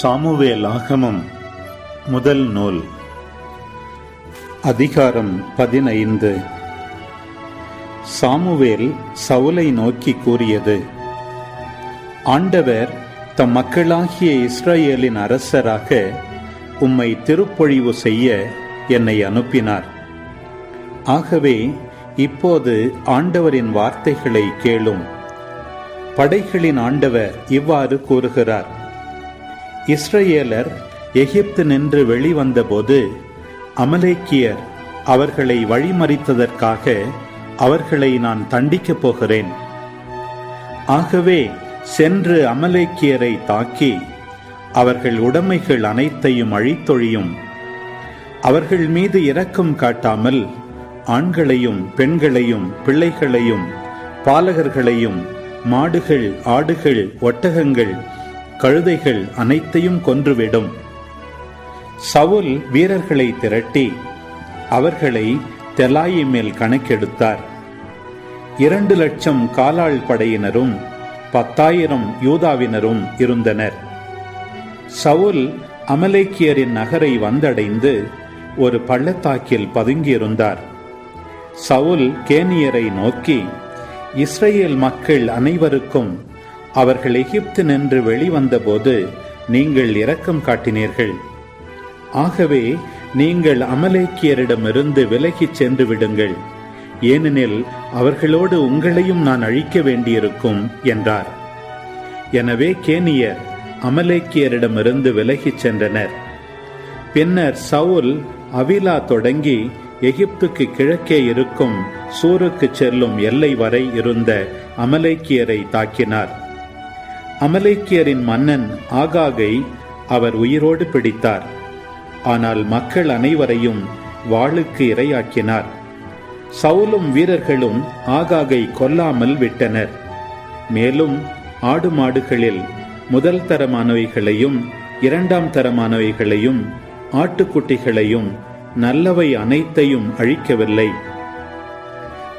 Samuel ஆகமம் முதல் நூல். அதிகாரம் பதினைந்து. சாமுவேல் சவுலை நோக்கி கூறியது ஆண்டவர் தம் மக்களாகிய இஸ்ரேலின் அரசராக உம்மை திருப்பொழிவு செய்ய என்னை அனுப்பினார். ஆகவே இப்போது ஆண்டவரின் வார்த்தைகளை கேளும். படைகளின் ஆண்டவர் இவ்வாறு கூறுகிறார் இஸ்ரேலர் எகிப்து நின்று வெளிவந்தபோது அமலேக்கியர் அவர்களை வழிமறித்ததற்காக அவர்களை நான் தண்டிக்கப் போகிறேன். ஆகவே சென்று அமலேக்கியரை தாக்கி அவர்கள் உடைமைகள் அனைத்தையும் அழித்தொழியும். அவர்கள் மீது இரக்கம் காட்டாமல் ஆண்களையும் பெண்களையும் பிள்ளைகளையும் பாலகர்களையும் மாடுகள் ஆடுகள் ஒட்டகங்கள் கழுதைகள் அனைத்தையும் கொன்றுவிடும். சவுல் வீரர்களை திரட்டி அவர்களை தெலாயி மேல் கணக்கெடுத்தார். இரண்டு லட்சம் காலாள் படையினரும் பத்தாயிரம் யூதாவினரும் இருந்தனர். சவுல் அமலேக்கியரின் நகரை வந்தடைந்து ஒரு பள்ளத்தாக்கில் பதுங்கியிருந்தார். சவுல் கேனியரை நோக்கி இஸ்ரேல் மக்கள் அனைவருக்கும் அவர்கள் எகிப்து நின்று வெளிவந்தபோது நீங்கள் இரக்கம் காட்டினீர்கள். ஆகவே நீங்கள் அமலேக்கியரிடமிருந்து விலகிச் சென்று விடுங்கள். ஏனெனில் அவர்களோடு உங்களையும் நான் அழிக்க வேண்டியிருக்கும் என்றார். எனவே கேனியர் அமலேக்கியரிடமிருந்து விலகிச் சென்றனர். பின்னர் சவுல் அவிலா தொடங்கி எகிப்துக்கு கிழக்கே இருக்கும் சூருக்கு செல்லும் எல்லை வரை இருந்த அமலேக்கியரை தாக்கினார். அமலேக்கியரின் மன்னன் ஆகாகை அவர் உயிரோடு பிடித்தார். ஆனால் மக்கள் அனைவரையும் வாளுக்கு இரையாக்கினார். சவுலும் வீரர்களும் ஆகாகை கொல்லாமல் விட்டனர். மேலும் ஆடு மாடுகளில் முதல் தரமானவைகளையும் இரண்டாம் தரமானவைகளையும் ஆட்டுக்குட்டிகளையும் நல்லவை அனைத்தையும் அழிக்கவில்லை.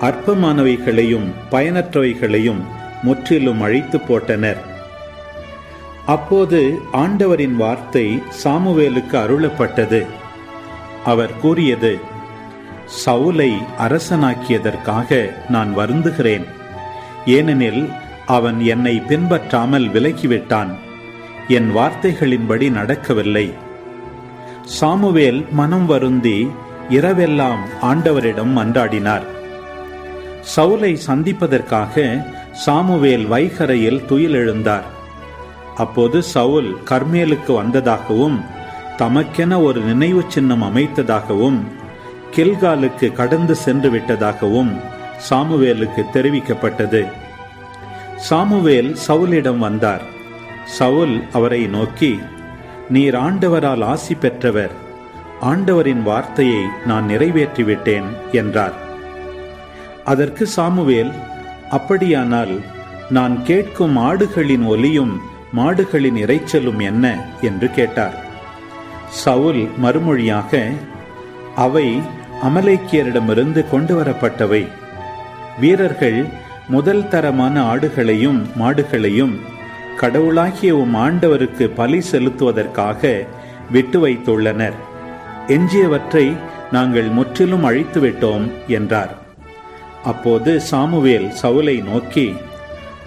அற்பமானவைகளையும் பயனற்றவைகளையும் முற்றிலும் அழித்து போட்டனர். அப்போது ஆண்டவரின் வார்த்தை சாமுவேலுக்கு அருளப்பட்டது. அவர் கூறியது சவுலை அரசனாக்கியதற்காக நான் வருந்துகிறேன். ஏனெனில் அவன் என்னை பின்பற்றாமல் விலகிவிட்டான். என் வார்த்தைகளின்படி நடக்கவில்லை. சாமுவேல் மனம் வருந்தி இரவெல்லாம் ஆண்டவரிடம் மன்றாடினார். சவுலை சந்திப்பதற்காக சாமுவேல் வைகரையில் துயிலெழுந்தார். அப்போது சவுல் கர்மேலுக்கு வந்ததாகவும் தமக்கென ஒரு நினைவு சின்னம் அமைத்ததாகவும் கில்காலுக்கு கடந்து சென்று விட்டதாகவும் சாமுவேலுக்கு தெரிவிக்கப்பட்டது. சாமுவேல் சவுலிடம் வந்தார். சவுல் அவரை நோக்கி நீர் ஆண்டவரால் ஆசி பெற்றவர். ஆண்டவரின் வார்த்தையை நான் நிறைவேற்றிவிட்டேன் என்றார். அதற்கு சாமுவேல் அப்படியானால் நான் கேட்கும் ஆடுகளின் ஒலியும் மாடுகளின் இறைச்சலும் என்ன? என்று கேட்டார். சவுல் மறுமொழியாக அவை அமலேக்கியரிடமிருந்து கொண்டு வரப்பட்டவை வீரர்கள் முதல் தரமான ஆடுகளையும் மாடுகளையும் கடவுளாகிய உம் ஆண்டவருக்கு பலி செலுத்துவதற்காக விட்டு வைத்துள்ளனர். எஞ்சியவற்றை நாங்கள் முற்றிலும் அழித்துவிட்டோம் என்றார். அப்போது சாமுவேல் சவுலை நோக்கி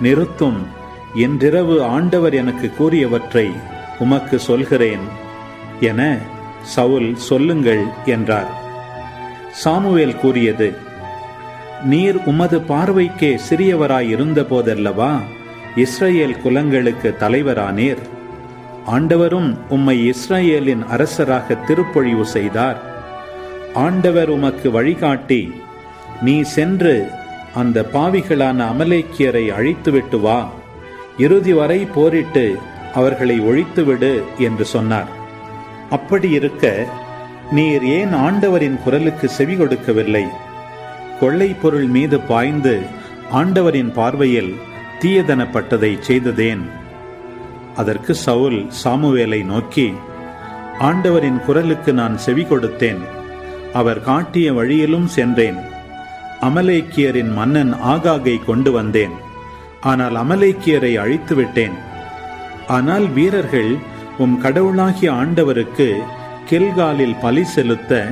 நிறுத்தும் இன்றிரவு ஆண்டவர் எனக்கு கூறியவற்றை உமக்கு சொல்கிறேன் என சவுல் சொல்லுங்கள் என்றார். சாமுவேல் கூறியது நீர் உமது பார்வைக்கே சிறியவராயிருந்த போதல்லவா? இஸ்ரேல் குலங்களுக்கு தலைவரானீர். ஆண்டவரும் உம்மை இஸ்ரேலின் அரசராக திருப்பொழிவு செய்தார். ஆண்டவர் உமக்கு வழிகாட்டி நீ சென்று அந்த பாவிகளான அமலேக்கியரை அழித்துவிட்டு வா. இறுதி வரை போரிட்டு அவர்களை ஒழித்துவிடு என்று சொன்னார். அப்படி இருக்க நீர் ஏன் ஆண்டவரின் குரலுக்கு செவி கொடுக்கவில்லை? கொள்ளை பொருள் மீது பாய்ந்து ஆண்டவரின் பார்வையில் தீயதனப்பட்டதை செய்ததேன்? அதற்கு சவுல் சாமுவேலை நோக்கி ஆண்டவரின் குரலுக்கு நான் செவி கொடுத்தேன். அவர் காட்டிய வழியிலும் சென்றேன். அமலேக்கியரின் மன்னன் ஆகாகை கொண்டு வந்தேன். ஆனால் அமலேக்கியரை அழித்து விட்டேன் ஆனால் வீரர்கள் உம் கடவுளாகிய ஆண்டவருக்கு கில்காலில் பலி செலுத்த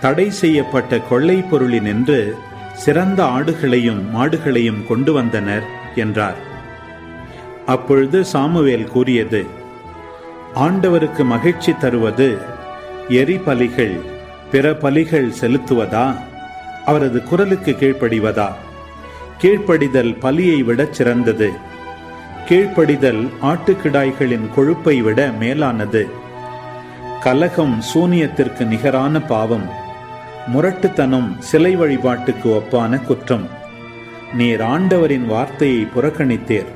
தடை செய்யப்பட்ட கொள்ளை பொருளினின்று சிறந்த ஆடுகளையும் மாடுகளையும் கொண்டு வந்தனர் என்றார். அப்பொழுது சாமுவேல் கூறியது ஆண்டவருக்கு மகிழ்ச்சி தருவது எரிபலிகள் பிற பலிகள் செலுத்துவதா? அவரது குரலுக்கு கீழ்ப்படிவதா? கீழ்ப்படிதல் பலியை விடச் சிறந்தது. கீழ்ப்படிதல் ஆட்டுக்கிடாய்களின் கொழுப்பை விட மேலானது. கலகம் சூனியத்திற்கு நிகரான பாவம். முரட்டுத்தனம் சிலை வழிபாட்டுக்கு ஒப்பான குற்றம். நீர் ஆண்டவரின் வார்த்தையை புறக்கணித்தீர்.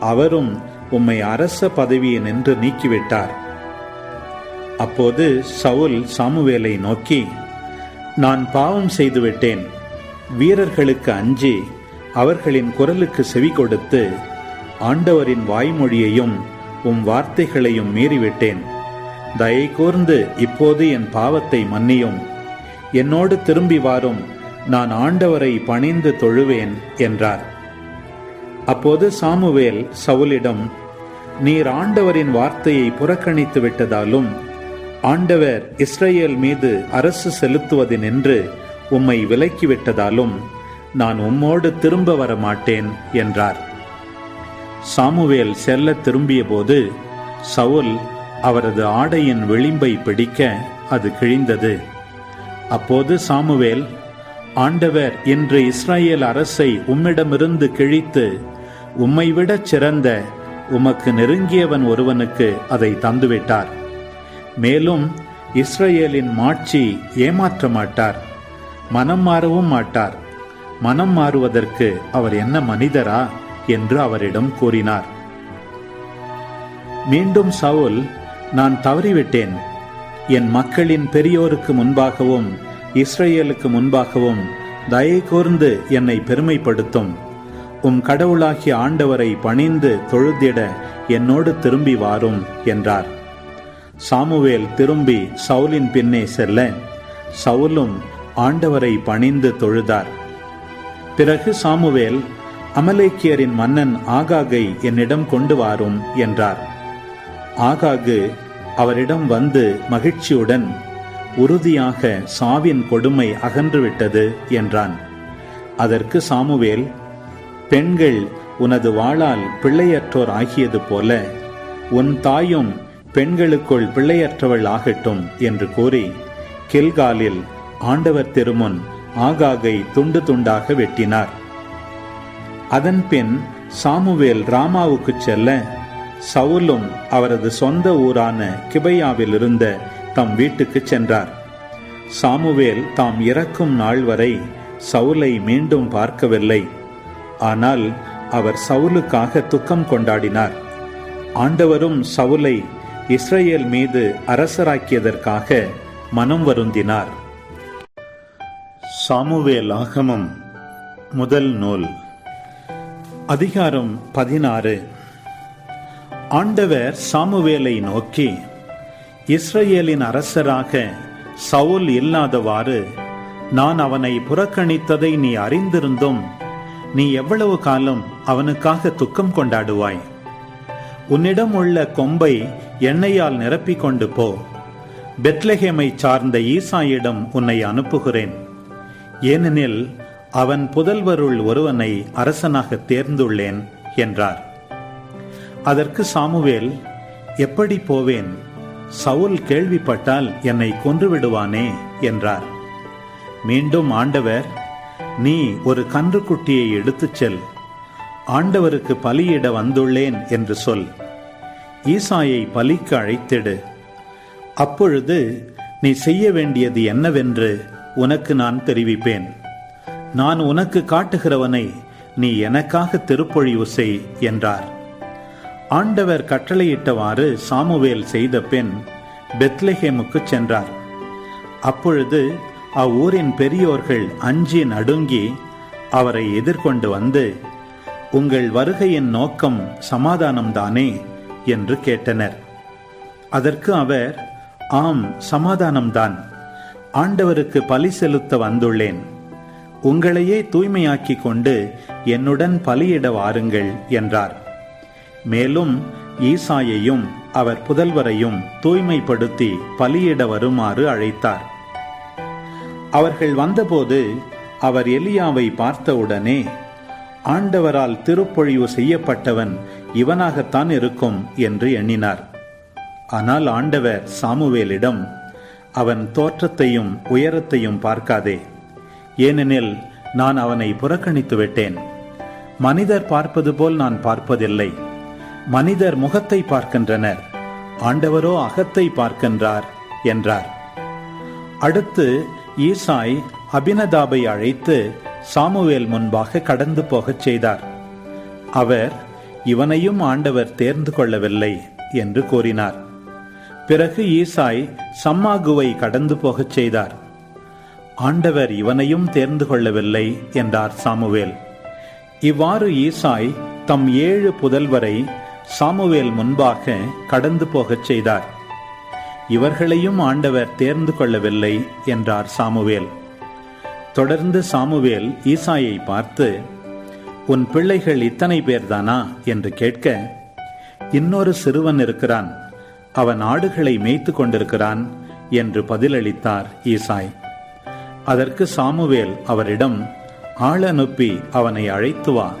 அவரும் உம்மை அரச பதவியை நின்று நீக்கிவிட்டார். அப்போது சவுல் சாமுவேலை நோக்கி நான் பாவம் செய்துவிட்டேன். வீரர்களுக்கு அஞ்சி அவர்களின் குரலுக்கு செவி கொடுத்து ஆண்டவரின் வாய்மொழியையும் உம் வார்த்தைகளையும் மீறிவிட்டேன். தயை கூர்ந்து இப்போது என் பாவத்தை மன்னியும். என்னோடு திரும்பி வாரும் நான் ஆண்டவரை பணிந்து தொழுவேன் என்றார். அப்போது சாமுவேல் சவுலிடம் நீர் ஆண்டவரின் வார்த்தையை புறக்கணித்து விட்டதாலும் ஆண்டவர் இஸ்ரேல் மீது அரசு செலுத்துவதினின்று உம்மை விலக்கிவிட்டதாலும் நான் உம்மோடு திரும்ப வர மாட்டேன் என்றார். சாமுவேல் செல்ல திரும்பியபோது சவுல் அவரது ஆடையின் விளிம்பை பிடிக்க அது கிழிந்தது. அப்போது சாமுவேல் ஆண்டவர் இன்று இஸ்ரேல் அரசை உம்மிடமிருந்து கிழித்து உம்மை விடச் சிறந்த உமக்கு நெருங்கியவன் ஒருவனுக்கு அதை தந்துவிட்டார். மேலும் இஸ்ரேலின் மாட்சி ஏமாற்ற மாட்டார் மனம் மாறவும் மாட்டார். மனம் மாறுவதற்கு அவர் என்ன மனிதரா என்று அவரிடம் கூறினார். மீண்டும் சவுல் நான் தவறிவிட்டேன். என் மக்களின் பெரியோருக்கு முன்பாகவும் இஸ்ரேலுக்கு முன்பாகவும் தயை கூர்ந்து என்னை பெருமைப்படுத்தும். உம் கடவுளாகிய ஆண்டவரை பணிந்து தொழுதிட என்னோடு திரும்பி வாரும் என்றார். சாமுவேல் திரும்பி சவுலின் பின்னே செல்ல சவுலும் ஆண்டவரை பணிந்து தொழுதார். பிறகு சாமுவேல் அமலேக்கியரின் மன்னன் ஆகாகை என்னிடம் கொண்டு வாரும் என்றார். ஆகாகு அவரிடம் வந்து மகிழ்ச்சியுடன் உறுதியாக சாவின் கொடுமை அகன்றுவிட்டது என்றான். அதற்கு சாமுவேல் பெண்கள் உனது வாளால் பிள்ளையற்றோர் ஆகியது போல உன் தாயும் பெண்களுக்குள் பிள்ளையற்றவள் ஆகட்டும் என்று கூறி கில்காலில் ஆண்டவர் திருமுன் ஆகாகை துண்டு துண்டாக வெட்டினார். அதன்பின் சாமுவேல் ராமாவுக்கு செல்ல சவுலும் அவரது சொந்த ஊரான கிபையாவில் இருந்த தம் வீட்டுக்கு சென்றார். சாமுவேல் தாம் இறக்கும் நாள் வரை சவுலை மீண்டும் பார்க்கவில்லை. ஆனால் அவர் சவுலுக்காக துக்கம் கொண்டாடினார். ஆண்டவரும் சவுலை இஸ்ரேல் மீது அரசராக்கியதற்காக மனம் வருந்தினார். சாமுவேல் ஆகமம் முதல் நூல். அதிகாரம் பதினாறு. ஆண்டவர் சாமுவேலை நோக்கி இஸ்ரேலின் அரசராக சவுல் இல்லாதவாறு நான் அவனை புறக்கணித்ததை நீ அறிந்திருந்தும் நீ எவ்வளவு காலம் அவனுக்காக துக்கம் கொண்டாடுவாய்? உன்னிடம் உள்ள கொம்பை எண்ணெயால் நிரப்பிக் கொண்டு போ. பெத்லஹேமை சார்ந்த ஈசாயிடம் உன்னை அனுப்புகிறேன். ஏனெனில் அவன் புதல்வருள் ஒருவனை அரசனாக தேர்ந்துள்ளேன் என்றார். அதற்கு சாமுவேல் எப்படி போவேன்? சவுல் கேள்விப்பட்டால் என்னை கொன்றுவிடுவானே? என்றார். மீண்டும் ஆண்டவர் நீ ஒரு கன்றுக்குட்டியை எடுத்துச் செல். ஆண்டவருக்கு பலியிட வந்துள்ளேன் என்று சொல். ஈசாயை பலிக்கு அழைத்திடு. அப்பொழுது நீ செய்ய வேண்டியது என்னவென்று உனக்கு நான் தெரிவிப்பேன். நான் உனக்கு காட்டுகிறவனை நீ எனக்காக திருப்பொழிவு செய் என்றார். ஆண்டவர் கட்டளையிட்டவாறு சாமுவேல் செய்த பின் பெத்லஹேமுக்கு சென்றார். அப்பொழுது அவ்வூரின் பெரியோர்கள் அஞ்சி நடுங்கி அவரை எதிர்கொண்டு வந்து உங்கள் வருகையின் நோக்கம் சமாதானம்தானே? என்று கேட்டனர். அதற்கு அவர் ஆம் சமாதானம்தான். ஆண்டவருக்கு பலி செலுத்த வந்துள்ளேன். உங்களையே தூய்மையாக்கிக் கொண்டு என்னுடன் பலியிட வாருங்கள் என்றார். மேலும் ஈசாயையும் அவர் புதல்வரையும் தூய்மைப்படுத்தி பலியிட வருமாறு அழைத்தார். அவர்கள் வந்தபோது அவர் எலியாவை பார்த்தவுடனே ஆண்டவரால் திருப்பொழிவு செய்யப்பட்டவன் இவனாகத்தான் இருக்கும் என்று எண்ணினார். ஆனால் ஆண்டவர் சாமுவேலிடம் அவன் தோற்றத்தையும் உயரத்தையும் பார்க்காதே. ஏனெனில் நான் அவனை புறக்கணித்து விட்டேன். மனிதர் பார்ப்பது போல் நான் பார்ப்பதில்லை. மனிதர் முகத்தை பார்க்கின்றனர். ஆண்டவரோ அகத்தை பார்க்கின்றார் என்றார். அடுத்து ஈசாய் அபினதாபை அழைத்து சாமுவேல் முன்பாக கடந்து போகச் செய்தார். அவர் இவனையும் ஆண்டவர் தேர்ந்து கொள்ளவில்லை என்று கூறினார். பிறகு ஈசாய் சம்மாகுவை கடந்து போகச் செய்தார். ஆண்டவர் இவனையும் தேர்ந்து கொள்ளவில்லை என்றார் சாமுவேல். இவ்வாறு ஈசாய் தம் ஏழு புதல்வரை சாமுவேல் முன்பாக கடந்து போகச் செய்தார். இவர்களையும் ஆண்டவர் தேர்ந்து கொள்ளவில்லை என்றார் சாமுவேல். தொடர்ந்து சாமுவேல் ஈசாயை பார்த்து உன் பிள்ளைகள் இத்தனை பேர்தானா? என்று கேட்க இன்னொரு சிறுவன் இருக்கிறான். அவன் ஆடுகளை மேய்த்து கொண்டிருக்கிறான் என்று பதிலளித்தார் ஈசாய். அதற்கு சாமுவேல் அவரிடம் ஆள் அனுப்பி அவனை அழைத்து வா.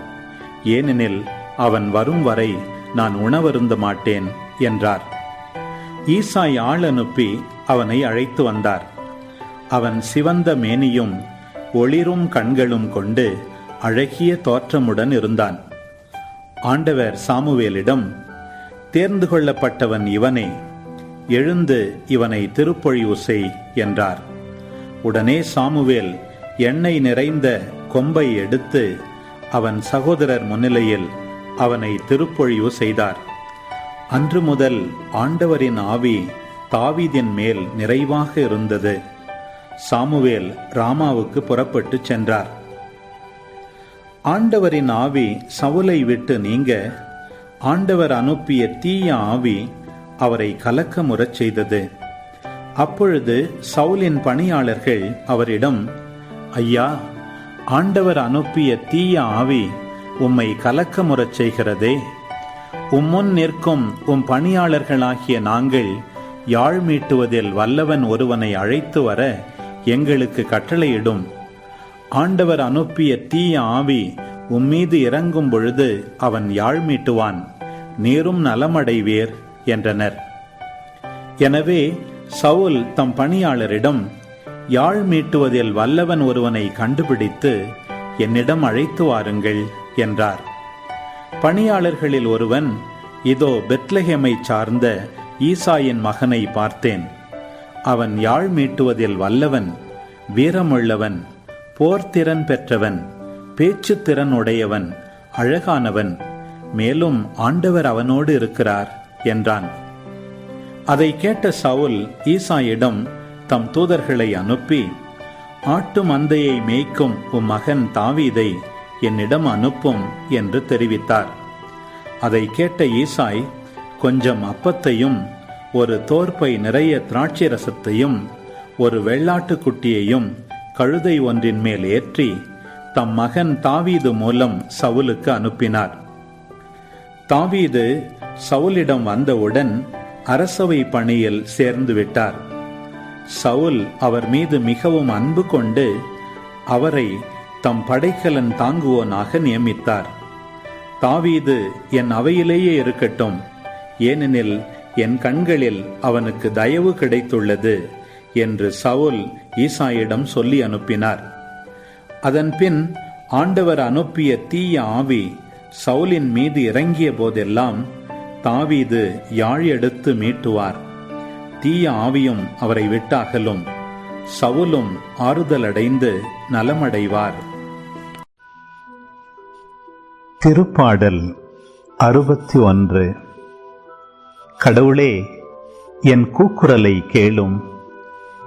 ஏனெனில் அவன் வரும் வரை நான் உணவருந்த மாட்டேன் என்றார். ஈசாய் ஆள் அனுப்பி அவனை அழைத்து வந்தார். அவன் சிவந்த மேனியும் ஒளிரும் கண்களும் கொண்டு அழகிய தோற்றமுடன் இருந்தான். ஆண்டவர் சாமுவேலிடம் தேர்ந்து கொள்ளப்பட்டவன் இவனே எழுந்து இவனை திருப்பொழிவு செய் என்றார். உடனே சாமுவேல் எண்ணெய் நிறைந்த கொம்பை எடுத்து அவன் சகோதரர் முன்னிலையில் அவனை திருப்பொழிவு செய்தார். அன்று முதல் ஆண்டவரின் ஆவி தாவீதின் மேல் நிறைவாக இருந்தது. சாமுவேல் ராமாவுக்கு புறப்பட்டு சென்றார். ஆண்டவரின் ஆவி சவுலை விட்டு நீங்க ஆண்டவர் அனுப்பிய தீய ஆவி அவரை கலக்கமுறச் செய்தது. அப்பொழுது சவுலின் பணியாளர்கள் அவரிடம் ஐயா ஆண்டவர் அனுப்பிய தீய ஆவி உம்மை கலக்கமுறச் செய்கிறதே. உம்முன் நிற்கும் உம் பணியாளர்களாகிய நாங்கள் யாழ் மீட்டுவதில் வல்லவன் ஒருவனை அழைத்து வர எங்களுக்கு கட்டளையிடும். ஆண்டவர் அனுப்பிய தீய ஆவி உம்மீது இறங்கும் பொழுது அவன் யாழ் மீட்டுவான் நீரும் நலமடைவீர் என்றனர். எனவே சவுல் தம் பணியாளரிடம் யாழ் மீட்டுவதில் வல்லவன் ஒருவனை கண்டுபிடித்து என்னிடம் அழைத்து வாருங்கள் என்றார். பணியாளர்களில் ஒருவன் இதோ பெத்லஹேமை சார்ந்த ஈசாயின் மகனை பார்த்தேன். அவன் யாழ் மீட்டுவதில் வல்லவன் வீரமுள்ளவன் போர்த்திறன் பெற்றவன். பேச்சு திறன் உடையவன் அழகானவன் மேலும் ஆண்டவர் அவனோடு இருக்கிறார் என்றான். அதை கேட்ட சவுல் ஈசாயிடம் தம் தூதர்களை அனுப்பி ஆட்டு மந்தையை மேய்க்கும் உம் மகன் தாவீதை என்னிடம் அனுப்பும் என்று தெரிவித்தார். அதை கேட்ட ஈசாய் கொஞ்சம் அப்பத்தையும் ஒரு தோற்பை நிறைய திராட்சை ரசத்தையும் ஒரு வெள்ளாட்டு குட்டியையும் கழுதை ஒன்றின் மேல் ஏற்றி தம் மகன் தாவீது மூலம் சவுலுக்கு அனுப்பினார். தாவீது சவுலிடம் வந்தவுடன் அரசவை பணியில் சேர்ந்து விட்டார். சவுல் அவர் மீது மிகவும் அன்பு கொண்டு அவரை தம் படைக்கலன் தாங்குவோனாக நியமித்தார். தாவீது என் அவையிலேயே இருக்கட்டும். ஏனெனில் என் கண்களில் அவனுக்கு தயவு கிடைத்துள்ளது என்று சவுல் ஈசாயிடம் சொல்லி அனுப்பினார். அதன்பின் ஆண்டவர் அனுப்பிய தீய ஆவி சவுலின் மீது இறங்கிய போதெல்லாம் தாவீது யாழ் எடுத்து மீட்டுவார். தீய ஆவியும் அவரை விட்டு அகலும் சவுலும் ஆறுதலடைந்து நலமடைவார். திருப்பாடல் அறுபத்தி ஒன்று கடவுளே என் கூக்குரலை கேளும்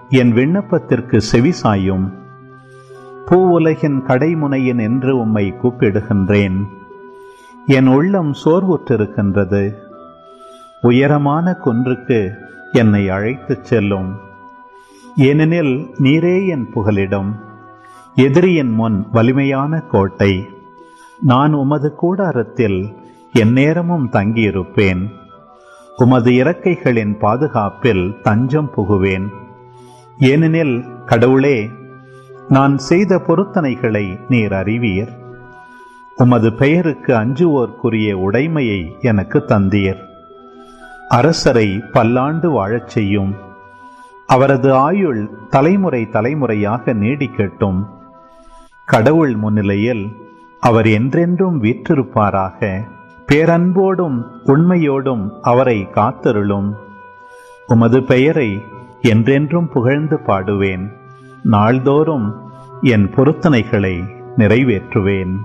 என் விண்ணப்பத்திற்கு செவிசாயும் பூவுலகின் கடைமுனையின் என்று உம்மை கூப்பிடுகின்றேன். என் உள்ளம் சோர்வுற்றிருக்கின்றது. உயரமான குன்றுக்கு என்னை அழைத்துச் செல்லும். ஏனெனில் நீரே என் புகலிடம். எதிரியின் முன் வலிமையான கோட்டை. நான் உமது கூடாரத்தில் எந்நேரமும் தங்கியிருப்பேன். உமது இறக்கைகளின் பாதுகாப்பில் தஞ்சம் புகுவேன். ஏனெனில் கடவுளே நான் செய்த பொருத்தனைகளை நீர் அறிவீர். உமது பெயருக்கு அஞ்சுவோர்க்குரிய உடைமையை எனக்கு தந்தீர். அரசரை பல்லாண்டு வாழச் செய்யும். அவரது ஆயுள் தலைமுறை தலைமுறையாக நீடிக்கட்டும். கடவுள் முன்னிலையில் அவர் என்றென்றும் வீற்றிருப்பாராக. பேரன்போடும் உண்மையோடும் அவரை காத்தருளும். உமது பெயரை என்றென்றும் புகழ்ந்து பாடுவேன். நாள்தோறும் என் பொருத்தனைகளை நிறைவேற்றுவேன்.